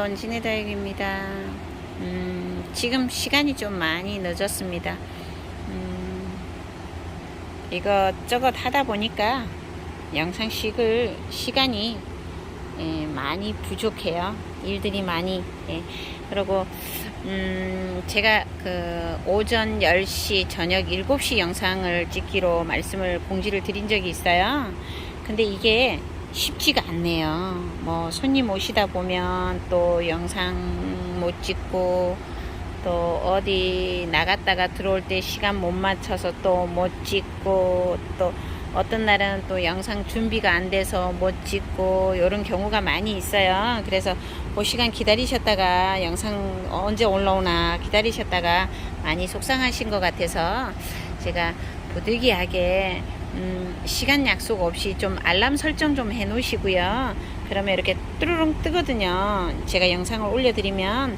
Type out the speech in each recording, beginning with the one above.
안녕하세요. 은진의다육입니다. 음, 지금 시간이 좀 많이 늦었습니다. 음, 이것저것 하다 보니까 영상 식을 시간이 예, 많이 부족해요. 일들이 많이. 예. 그리고 음, 제가 그 오전 10시, 저녁 7시 영상을 찍기로 말씀을 공지를 드린 적이 있어요. 근데 이게 쉽지가 않네요. 뭐 손님 오시다 보면 또 영상 못 찍고 또 어디 나갔다가 들어올 때 시간 못 맞춰서 또 못 찍고 또 어떤 날은 또 영상 준비가 안 돼서 못 찍고 이런 경우가 많이 있어요. 그래서 그 시간 기다리셨다가 영상 언제 올라오나 기다리셨다가 많이 속상하신 것 같아서 제가 부득이하게 음, 시간 약속 없이 좀 알람 설정 좀 해 놓으시고요. 그러면 이렇게 뚜루룽 뜨거든요. 제가 영상을 올려드리면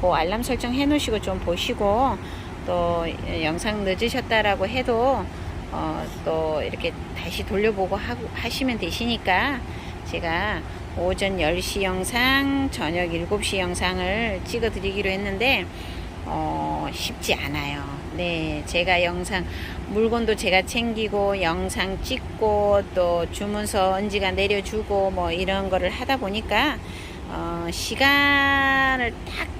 그 알람 설정 해 놓으시고 좀 보시고 또 영상 늦으셨다라고 해도 어, 또 이렇게 다시 돌려보고 하고 하시면 되시니까 제가 오전 10시 영상, 저녁 7시 영상을 찍어 드리기로 했는데 어, 쉽지 않아요. 네, 제가 영상 물건도 제가 챙기고 영상 찍고 또 주문서 언지가 내려주고 뭐 이런 거를 하다 보니까 어, 시간을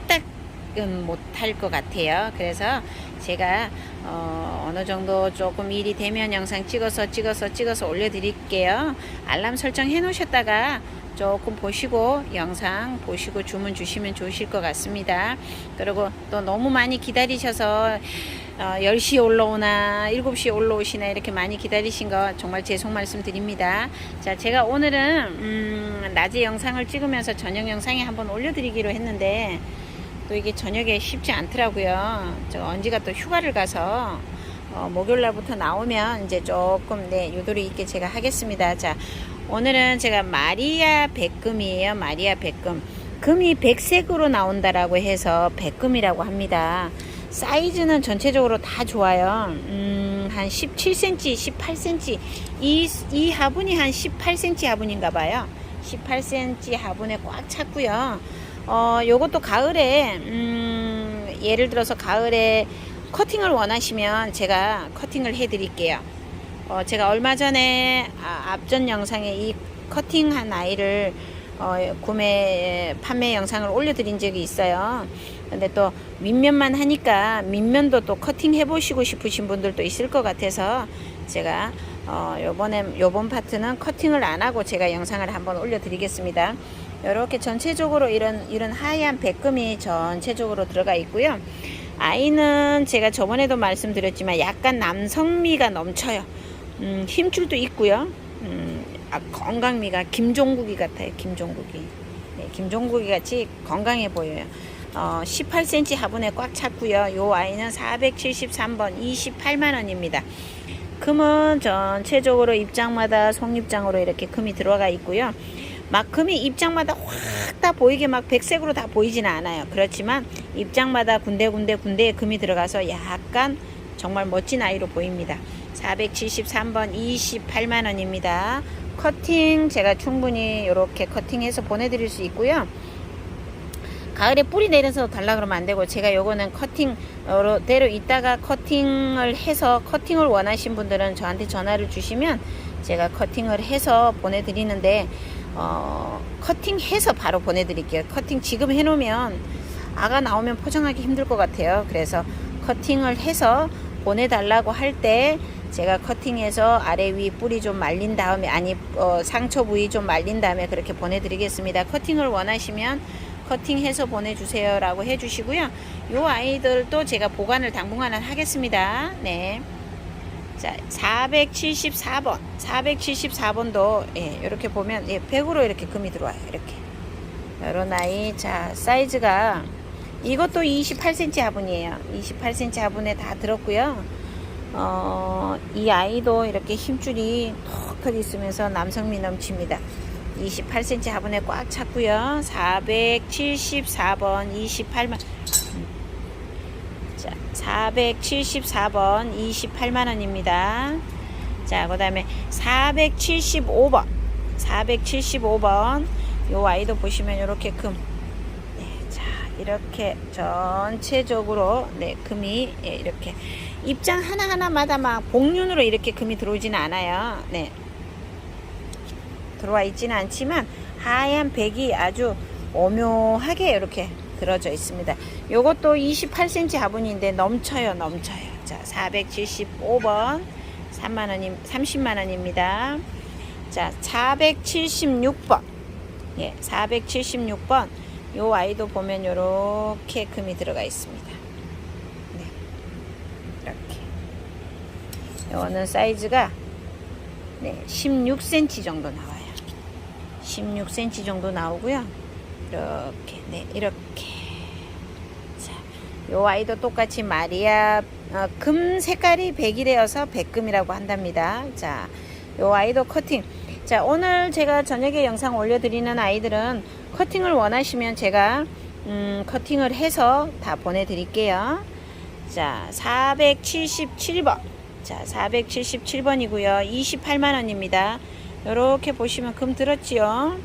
딱딱은 못할 것 같아요. 그래서 제가 어, 어느 정도 조금 일이 되면 영상 찍어서 찍어서 찍어서 올려드릴게요. 알람 설정 해 놓으셨다가 조금 보시고 영상 보시고 주문 주시면 좋으실 것 같습니다. 그리고 또 너무 많이 기다리셔서 어, 10시에 올라오나 7시에 올라오시나 이렇게 많이 기다리신 거 정말 죄송 말씀드립니다. 자, 제가 오늘은 음, 낮에 영상을 찍으면서 저녁 영상에 한번 올려드리기로 했는데 또 이게 저녁에 쉽지 않더라고요. 저 언지가 또 휴가를 가서 어, 목요일 날부터 나오면 이제 조금 네 유도리 있게 제가 하겠습니다. 자, 오늘은 제가 마리아 백금이에요. 마리아 백금. 금이 백색으로 나온다라고 해서 백금이라고 합니다. 사이즈는 전체적으로 다 좋아요. 음, 한 17cm, 18cm. 이, 이 화분이 한 18cm 화분인가 봐요. 18cm 화분에 꽉 찼고요. 어, 요것도 가을에, 음, 예를 들어서 가을에 커팅을 원하시면 제가 커팅을 해 드릴게요. 어, 제가 얼마 전에 아, 앞전 영상에 이 커팅한 아이를 어, 구매 판매 영상을 올려드린 적이 있어요. 근데 또 밑면만 하니까 밑면도 또 커팅 해보시고 싶으신 분들도 있을 것 같아서 제가 어, 요번에 요번 파트는 커팅을 안 하고 제가 영상을 한번 올려드리겠습니다. 이렇게 전체적으로 이런 이런 하얀 백금이 전체적으로 들어가 있고요. 아이는 제가 저번에도 말씀드렸지만 약간 남성미가 넘쳐요. 음, 힘줄도 있고요. 음, 아, 건강미가 김종국이 같아요. 김종국이. 네, 김종국이 같이 건강해 보여요. 어, 18cm 화분에 꽉 찼고요. 요 아이는 473번 28만 원입니다. 금은 전체적으로 입장마다 송입장으로 이렇게 금이 들어가 있고요. 막 금이 입장마다 확 다 보이게 막 백색으로 다 보이지는 않아요. 그렇지만 입장마다 군데군데 군데에 금이 들어가서 약간 정말 멋진 아이로 보입니다. 473번 28만 원입니다. 커팅 제가 충분히 이렇게 커팅해서 보내드릴 수 있고요. 가을에 뿌리 내려서 달라 그러면 안 되고 제가 요거는 커팅대로 있다가 커팅을 해서 커팅을 원하신 분들은 저한테 전화를 주시면 제가 커팅을 해서 보내드리는데 어, 커팅해서 바로 보내드릴게요. 커팅 지금 해놓으면 아가 나오면 포장하기 힘들 것 같아요. 그래서 커팅을 해서 보내달라고 할 때 제가 커팅해서 아래 위 뿌리 좀 말린 다음에 아니 어, 상처 부위 좀 말린 다음에 그렇게 보내드리겠습니다. 커팅을 원하시면 커팅해서 보내주세요 라고 해주시고요. 요 아이들도 제가 보관을 당분간은 하겠습니다. 네. 자, 474번. 474번도, 예, 이렇게 보면, 예, 100으로 이렇게 금이 들어와요. 이렇게. 요런 아이. 자, 사이즈가, 이것도 28cm 화분이에요. 28cm 화분에 다 들었고요. 어, 이 아이도 이렇게 힘줄이 톡톡 있으면서 남성미 넘칩니다. 28cm 화분에 꽉 찼고요. 474번 28만 자, 474번 28만 원입니다. 자, 그다음에 475번. 475번 요 아이도 보시면 이렇게 금 이렇게 전체적으로 네 금이 예, 이렇게 입장 하나 하나마다 막 복륜으로 이렇게 금이 들어오지는 않아요. 네 들어와 있지는 않지만 하얀 백이 아주 오묘하게 이렇게 들어져 있습니다. 요것도 28cm 화분인데 넘쳐요, 넘쳐요. 자, 475번 3만 원임 30만 원입니다. 자, 476번. 예, 476번. 요 아이도 보면 요렇게 금이 들어가 있습니다. 네. 이렇게. 요거는 사이즈가 네, 16cm 정도 나와요. 16cm 정도 나오고요. 이렇게, 네, 이렇게. 자, 요 아이도 똑같이 마리아 어, 금 색깔이 백이래여서 백금이라고 한답니다. 자, 요 아이도 커팅. 자, 오늘 제가 저녁에 영상 올려드리는 아이들은 커팅을 원하시면 제가 음, 커팅을 해서 다 보내드릴게요. 자, 477번. 자, 477번이고요. 28만원입니다. 이렇게 보시면 금 들었지요.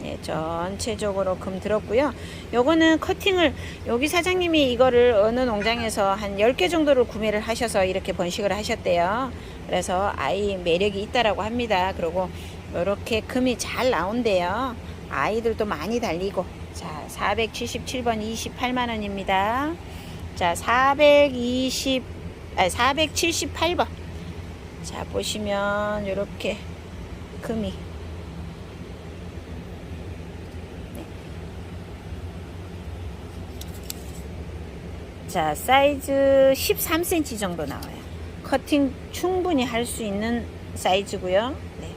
네, 전체적으로 금 들었고요. 요거는 커팅을 여기 사장님이 이거를 어느 농장에서 한 10개 정도를 구매를 하셔서 이렇게 번식을 하셨대요. 그래서 아이 매력이 있다라고 합니다. 그리고 이렇게 금이 잘 나온대요. 아이들도 많이 달리고 자, 477번 28만 원입니다. 자, 420 아, 478번. 자, 보시면 이렇게 금이 자, 사이즈 13cm 정도 나와요. 커팅 충분히 할 수 있는 사이즈고요. 네.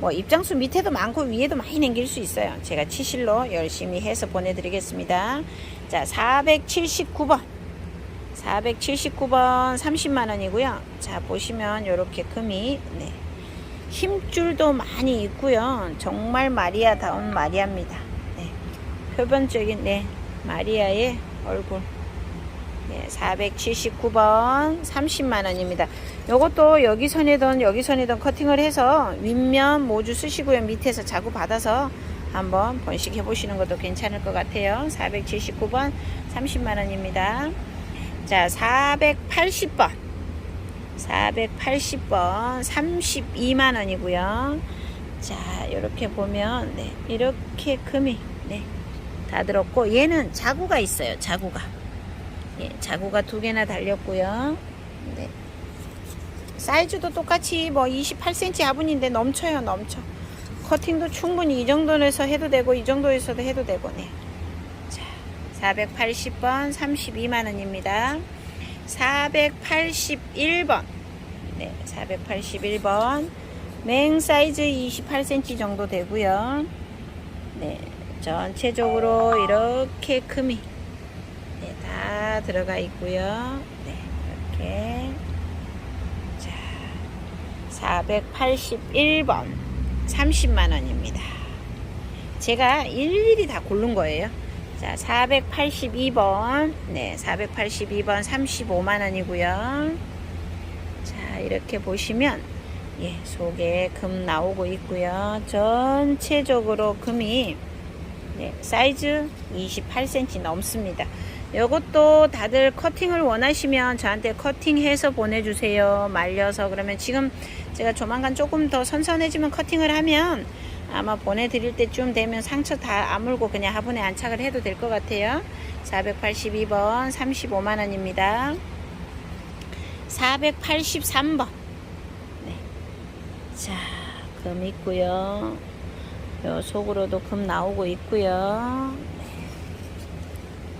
뭐 입장수 밑에도 많고 위에도 많이 남길 수 있어요. 제가 치실로 열심히 해서 보내드리겠습니다. 자, 479번. 479번 30만 원이고요. 자, 보시면 이렇게 금이 네. 힘줄도 많이 있고요. 정말 마리아다운 마리아입니다. 네. 표본적인 네, 마리아의 얼굴. 네, 479번 30만 원입니다. 요것도 여기 선이든 여기 선이든 커팅을 해서 윗면 모주 쓰시고요. 밑에서 자구 받아서 한번 번식해 보시는 것도 괜찮을 것 같아요. 479번 30만 원입니다. 자, 480번. 480번 32만 원이고요. 자, 이렇게 보면 네, 이렇게 금이 네, 다 들었고 얘는 자구가 있어요. 자구가. 예, 자구가 두 개나 달렸고요. 네. 사이즈도 똑같이 뭐 28cm 화분인데 넘쳐요, 넘쳐. 커팅도 충분히 이 정도에서 해도 되고 이 정도에서도 해도 되고 네. 자, 480번 32만 원입니다. 481번. 네, 481번. 맹 사이즈 28cm 정도 되고요. 네, 전체적으로 이렇게 금이 네, 다 들어가 있고요. 네, 이렇게 자, 481번 30만 원입니다. 제가 일일이 다 고른 거예요. 자, 482번. 네, 482번 35만 원이고요. 자, 이렇게 보시면 예, 속에 금 나오고 있고요. 전체적으로 금이 네, 사이즈 28cm 넘습니다. 이것도 다들 커팅을 원하시면 저한테 커팅해서 보내주세요. 말려서 그러면 지금 제가 조만간 조금 더 선선해지면 커팅을 하면 아마 보내드릴 때쯤 되면 상처 다 아물고 그냥 화분에 안착을 해도 될 것 같아요. 482번 35만 원입니다. 483번. 네. 자, 금 있고요. 요 속으로도 금 나오고 있고요. 네.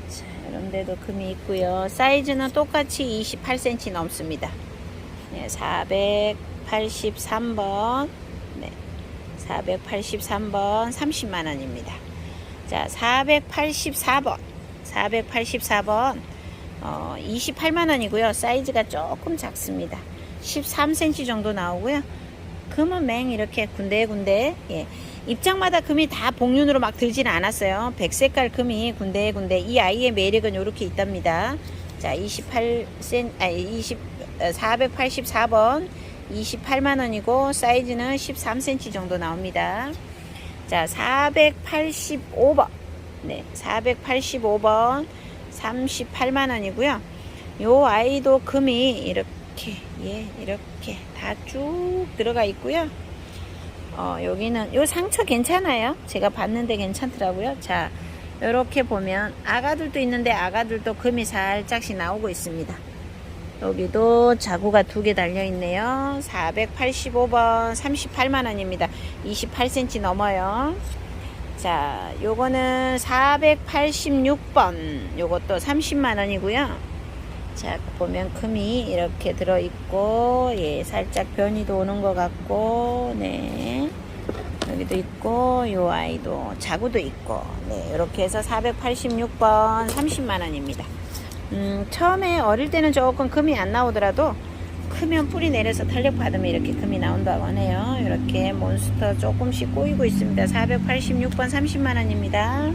자, 이런 데도 금이 있고요. 사이즈는 똑같이 28cm 넘습니다. 네, 483번. 네. 483번 30만 원입니다. 자, 484번. 484번 어, 28만 원이고요. 사이즈가 조금 작습니다. 13cm 정도 나오고요. 금은 맹 이렇게 군데군데 예. 입장마다 금이 다 복륜으로 막 들지는 않았어요. 백색깔 금이 군데군데 이 아이의 매력은 이렇게 있답니다. 자, 28cm, 아니 20, 484번 28만 원이고 사이즈는 13cm 정도 나옵니다. 자, 485번. 네, 485번 38만 원이고요. 요 아이도 금이 이렇게 예 이렇게 다 쭉 들어가 있고요. 어 여기는 요 상처 괜찮아요. 제가 봤는데 괜찮더라고요. 자 이렇게 보면 아가들도 있는데 아가들도 금이 살짝씩 나오고 있습니다. 여기도 자구가 두 개 달려 있네요. 485번 38만 원입니다. 28cm 넘어요. 자, 요거는 486번. 요것도 30만 원이고요. 자, 보면 금이 이렇게 들어 있고 예, 살짝 변이도 오는 것 같고 네. 여기도 있고 요 아이도 자구도 있고 네, 이렇게 해서 486번 30만 원입니다. 음, 처음에 어릴 때는 조금 금이 안 나오더라도 크면 뿌리 내려서 탄력 받으면 이렇게 금이 나온다고 하네요. 이렇게 몬스터 조금씩 꼬이고 있습니다. 486번 30만 원입니다.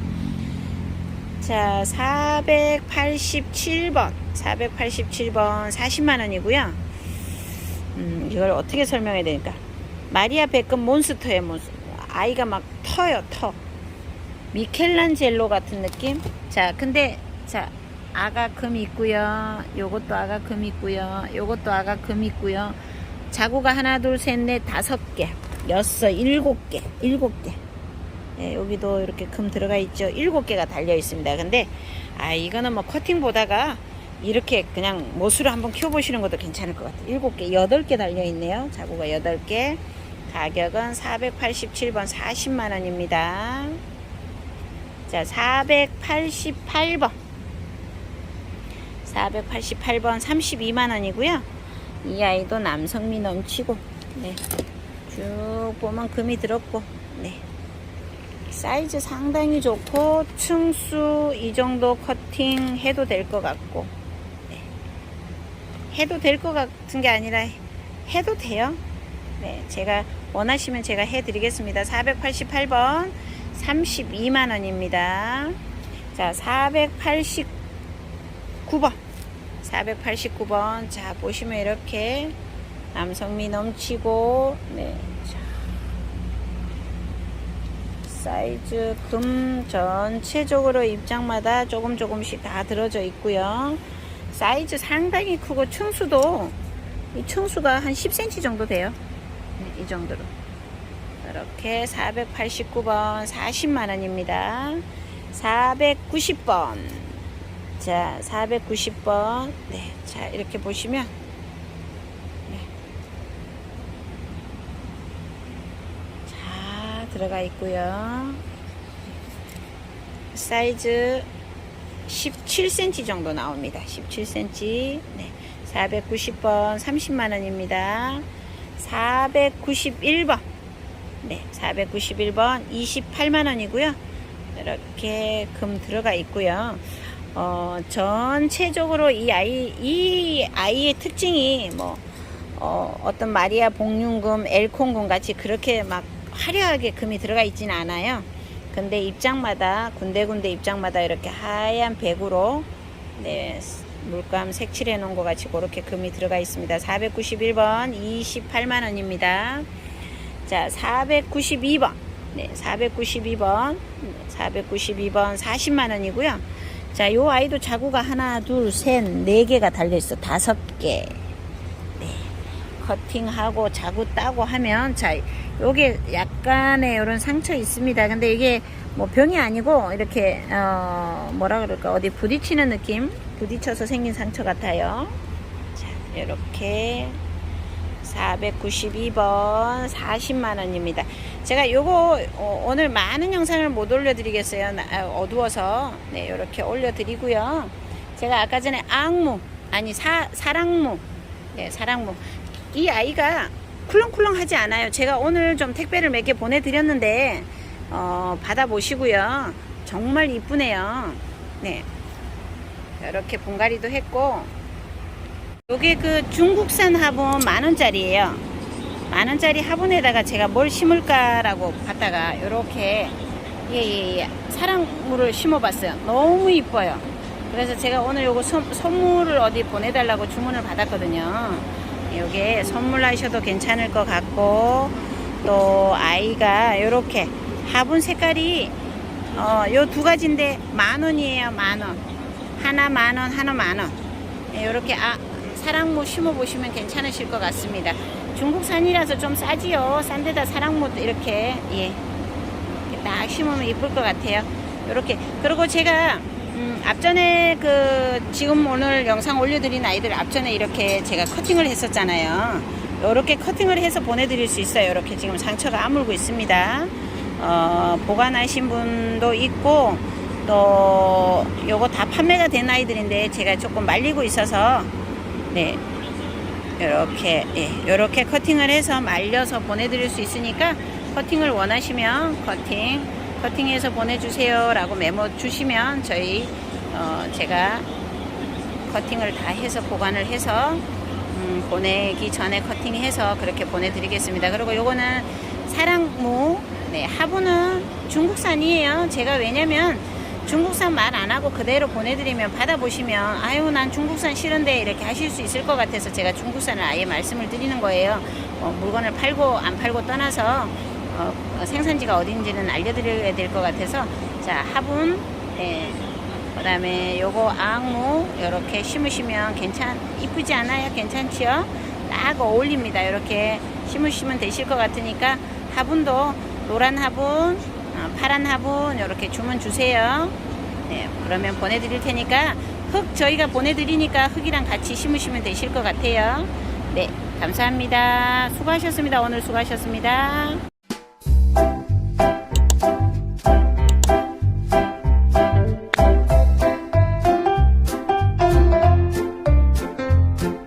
자, 487번. 487번 40만 원이고요. 음, 이걸 어떻게 설명해야 되니까? 마리아 베끔 몬스터의 몬스터. 아이가 막 터요, 터. 미켈란젤로 같은 느낌? 자, 근데 자, 아가 금 있고요. 요것도 아가 금 있고요. 요것도 아가 금 있고요. 자구가 하나, 둘, 셋, 넷, 다섯 개, 여섯, 일곱 개, 일곱 개. 예, 여기도 이렇게 금 들어가 있죠. 일곱 개가 달려 있습니다. 근데 아 이거는 뭐 커팅 보다가 이렇게 그냥 못으로 한번 키워보시는 것도 괜찮을 것 같아요. 일곱 개, 여덟 개 달려 있네요. 자구가 여덟 개. 가격은 487번 40만 원입니다. 자, 488번. 488번 32만 원이고요. 이 아이도 남성미 넘치고 네. 쭉 보면 금이 들었고 네. 사이즈 상당히 좋고 층수 이 정도 커팅 해도 될 것 같고 네. 해도 될 것 같은 게 아니라 해도 돼요. 네, 제가 원하시면 제가 해드리겠습니다. 488번 32만 원입니다. 자, 489 번 489번 자 보시면 이렇게 남성미 넘치고 네. 자, 사이즈 금 전체적으로 입장마다 조금 조금씩 다 들어져 있고요. 사이즈 상당히 크고 층수도 이 층수가 한 10cm 정도 돼요. 네, 이 정도로. 이렇게 489번 40만 원입니다. 490번. 자, 490번. 네. 자, 이렇게 보시면 네. 자, 들어가 있고요. 사이즈 17cm 정도 나옵니다. 17cm. 네. 490번 30만 원입니다. 491번. 네, 491번 28만 원이고요. 이렇게 금 들어가 있고요. 어, 전체적으로 이 아이 이 아이의 특징이 뭐 어, 어떤 마리아 복륜금, 엘콩금 같이 그렇게 막 화려하게 금이 들어가 있지는 않아요. 근데 입장마다 군데군데 입장마다 이렇게 하얀 백으로 네, 물감 색칠해 놓은 것 같이 그렇게 금이 들어가 있습니다. 491번 28만 원입니다. 자, 492번. 네, 492번. 492번 40만 원이고요. 자, 요 아이도 자구가 하나, 둘, 셋, 네 개가 달려 있어. 다섯 개. 네. 커팅하고 자구 따고 하면 자, 요게 약간의 이런 상처 있습니다. 근데 이게 뭐 병이 아니고 이렇게 어 뭐라 그럴까 어디 부딪히는 느낌 부딪혀서 생긴 상처 같아요. 자, 이렇게 492번 40만 원입니다. 제가 요거 어, 오늘 많은 영상을 못 올려드리겠어요. 나- 아, 어두워서 네 이렇게 올려드리고요. 제가 아까 전에 악무 아니 사 사랑무 네 사랑무 이 아이가 쿨렁쿨렁 하지 않아요. 제가 오늘 좀 택배를 몇 개 보내드렸는데 어, 받아보시고요. 정말 이쁘네요. 네 이렇게 분갈이도 했고 요게 그 중국산 화분 만원짜리예요 만원짜리 화분에다가 제가 뭘 심을까라고 봤다가 요렇게 예, 예, 예. 사랑물을 심어봤어요 너무 이뻐요 그래서 제가 오늘 요거 선, 선물을 어디 보내달라고 주문을 받았거든요 요게 선물하셔도 괜찮을 것 같고 또 아이가 요렇게 화분 색깔이 어, 요 두 가지인데 만 원이에요 만 원. 하나 만 원, 하나 만 원. 이렇게 아, 사랑무 심어 보시면 괜찮으실 것 같습니다. 중국산이라서 좀 싸지요. 싼 데다 사랑무 이렇게 예. 이렇게 딱 심으면 이쁠 것 같아요. 이렇게 그리고 제가 음, 앞전에 그 지금 오늘 영상 올려드린 아이들 앞전에 이렇게 제가 커팅을 했었잖아요. 이렇게 커팅을 해서 보내드릴 수 있어요. 이렇게 지금 상처가 아물고 있습니다. 어, 보관하신 분도 있고 또 요거 다 판매가 된 아이들인데 제가 조금 말리고 있어서 네 이렇게 예, 이렇게 커팅을 해서 말려서 보내드릴 수 있으니까 커팅을 원하시면 커팅 커팅해서 보내주세요 라고 메모 주시면 저희 어, 제가 커팅을 다 해서 보관을 해서 음, 보내기 전에 커팅해서 그렇게 보내드리겠습니다. 그리고 요거는 사랑무 네, 화분은 중국산이에요. 제가 왜냐면 중국산 말 안 하고 그대로 보내드리면 받아보시면 아유 난 중국산 싫은데 이렇게 하실 수 있을 것 같아서 제가 중국산을 아예 말씀을 드리는 거예요. 어, 물건을 팔고 안 팔고 떠나서 어, 어, 생산지가 어딘지는 알려드려야 될 것 같아서 자 화분 네, 그다음에 요거 앙무 이렇게 심으시면 괜찮 이쁘지 않아요? 괜찮지요? 딱 어울립니다. 이렇게 심으시면 되실 것 같으니까 화분도 노란 화분, 어, 파란 화분 이렇게 주문 주세요. 네, 그러면 보내드릴 테니까 흙 저희가 보내드리니까 흙이랑 같이 심으시면 되실 것 같아요. 네, 감사합니다. 수고하셨습니다. 오늘 수고하셨습니다.